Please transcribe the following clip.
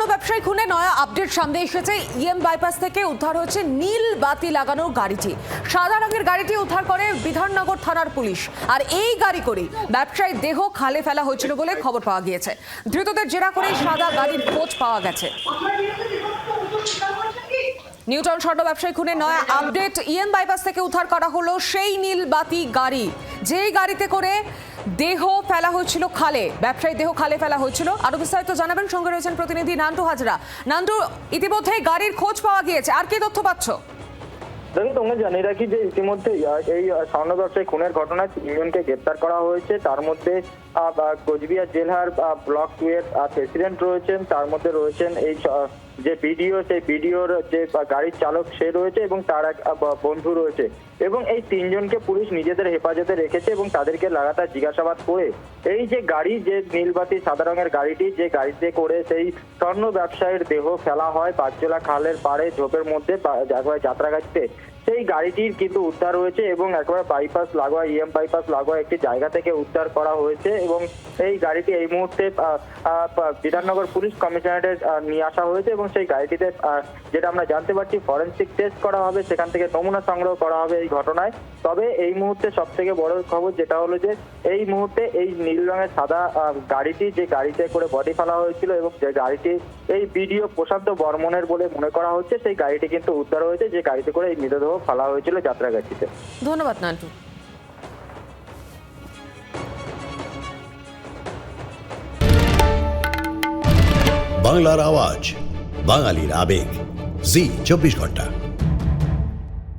স্বর্ণ ব্যবসায়ী খুনে নয়া আপডেট সামনে এসেছে। ইএম বাইপাস থেকে উদ্ধার হয়েছে নীল বাতি লাগানো গাড়িটি। সাদা রঙের গাড়িটি উদ্ধার করে বিধাননগর থানার পুলিশ। আর এই গাড়ি করে ব্যবসায়ীর দেহ খালে ফেলা হয়েছিল বলে খবর পাওয়া গিয়েছে। ধৃতদের জেরা করে সাদা গাড়ির খোঁজ পাওয়া গেছে। নিউটন স্বর্ণ ব্যবসায়ী খুনে নয়া আপডেট ইএম বাইপাস থেকে উদ্ধার করা হলো সেই নীল বাতি গাড়ি। যেই গাড়িতে করে দেহ ফেলা হয়েছিল খালে, ব্যবসায়ী দেহ খালে ফেলা হয়েছিল। আরও বিস্তারিত জানাবেন, সঙ্গে রয়েছেন প্রতিনিধি নান্টু হাজরা। নান্টু, ইতিমধ্যে গাড়ির খোঁজ পাওয়া গিয়েছে। আর কি তথ্য পাচ্ছ? দেখো তোমরা জানিয়ে রাখি যে ইতিমধ্যে এই স্বর্ণ ব্যবসায়ী খুনের ঘটনায় তিনজনকে গ্রেপ্তার করা হয়েছে। তার মধ্যে কোচবিহার জেলার ব্লক টু এর প্রেসিডেন্ট রয়েছেন। তার মধ্যে রয়েছেন এই যে ভিডিও সেই ভিডিওর যে গাড়ির চালক সে রয়েছে এবং তার এক বন্ধু রয়েছে। এবং এই তিনজনকে পুলিশ নিজেদের হেফাজতে রেখেছে এবং তাদেরকে লাগাতার জিজ্ঞাসাবাদ করে এই যে গাড়ি, যে নীলবাতি, সাদা রঙের গাড়িটি, যে গাড়িতে করে সেই স্বর্ণ ব্যবসায়ীর দেহ ফেলা হয় পাঁচজোলা খালের পাড়ে ঝোপের মধ্যে যাত্রা গাছতে সেই গাড়িটির কিন্তু উদ্ধার হয়েছে এবং একেবারে বাইপাস লাগোয়া ইএম বাইপাস লাগোয়া একটি জায়গা থেকে উদ্ধার করা হয়েছে এবং এই গাড়িটি এই মুহূর্তে বিধাননগর পুলিশ কমিশনারেট নিয়ে আসা হয়েছে এবং সেই গাড়িটিতে যেটা আমরা জানতে পারছি ফরেন্সিক টেস্ট করা হবে, সেখান থেকে নমুনা সংগ্রহ করা হবে এই ঘটনায়। তবে এই মুহূর্তে সব থেকে বড় খবর যেটা হলো যে, এই মুহূর্তে এই নীল রঙের সাদা গাড়িটি যে গাড়িতে করে বডি ফেলা হয়েছিল এবং যে গাড়িটি এই বিডিও প্রশান্ত বর্মনের বলে মনে করা হচ্ছে সেই গাড়িটি কিন্তু উদ্ধার হয়েছে যে গাড়িতে করে এই মৃতদেহ ফেলা হয়েছিল যাত্রাগাছিতে। ধন্যবাদ নান্টু। বাংলার আওয়াজ বাঙালির আবেগ। জি চব্বিশ ঘণ্টা।